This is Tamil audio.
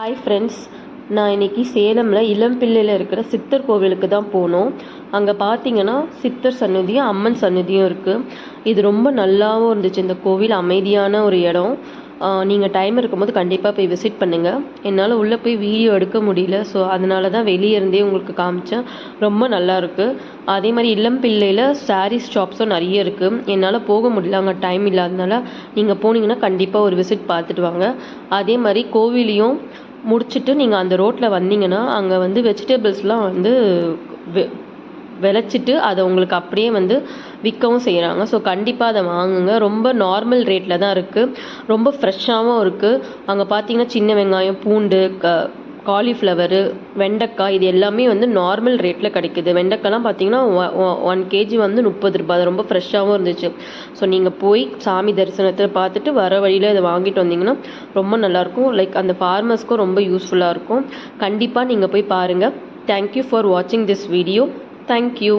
ஹாய் ஃப்ரெண்ட்ஸ் நான் இன்னைக்கு சேலமில் இளம்பிள்ளையில் இருக்கிற சித்தர் கோவிலுக்கு தான் போனோம். அங்கே பார்த்தீங்கன்னா சித்தர் சன்னதியும் அம்மன் சன்னதியும் இருக்குது இது ரொம்ப நல்லாவும் இருந்துச்சு. இந்த கோவில் அமைதியான ஒரு இடம். நீங்கள் டைம் இருக்கும்போது கண்டிப்பாக போய் விசிட் பண்ணுங்கள் என்னால் உள்ளே போய் வீடியோ எடுக்க முடியல. ஸோ அதனால தான் வெளியே இருந்தே உங்களுக்கு காமிச்சேன். ரொம்ப நல்லாயிருக்கு அதே மாதிரி இளம்பிள்ளையில் சாரீஸ் ஷாப்ஸும் நிறைய இருக்குது என்னால் போக முடியல. அங்கே டைம் இல்லாதனால நீங்கள் போனீங்கன்னா கண்டிப்பாக ஒரு விசிட் பார்த்துட்டு வாங்க. அதே மாதிரி கோவிலையும் முடிச்சுட்டு நீங்கள் அந்த ரோட்டில் வந்தீங்கன்னா அங்கே வந்து வெஜிடபிள்ஸ்லாம் வந்து வெ- விளைச்சிட்டு அதை உங்களுக்கு அப்படியே வந்து விற்கவும் செய்கிறாங்க ஸோ கண்டிப்பாக அதை வாங்குங்க. ரொம்ப நார்மல் ரேட்டில் தான் இருக்குது ரொம்ப ஃப்ரெஷ்ஷாகவும் இருக்குது அங்கே பார்த்தீங்கன்னா சின்ன வெங்காயம் பூண்டு க காலிஃப்ளவரு வெண்டைக்காய் இது எல்லாமே வந்து நார்மல் ரேட்டில் கிடைக்குது. வெண்டைக்காய்லாம் பார்த்தீங்கன்னா ஒன் கேஜி வந்து முப்பது ரூபாய். அது ரொம்ப ஃப்ரெஷ்ஷாகவும் இருந்துச்சு. ஸோ நீங்கள் போய் சாமி தரிசனத்தை பார்த்துட்டு வர வழியில் இதை வாங்கிட்டு வந்தீங்கன்னா ரொம்ப நல்லாயிருக்கும். லைக் அந்த ஃபார்மர்ஸ்க்கும் ரொம்ப யூஸ்ஃபுல்லாக இருக்கும். கண்டிப்பாக நீங்கள் போய் பாருங்கள் தேங்க்யூ ஃபார் வாட்சிங் திஸ் வீடியோ தேங்க்யூ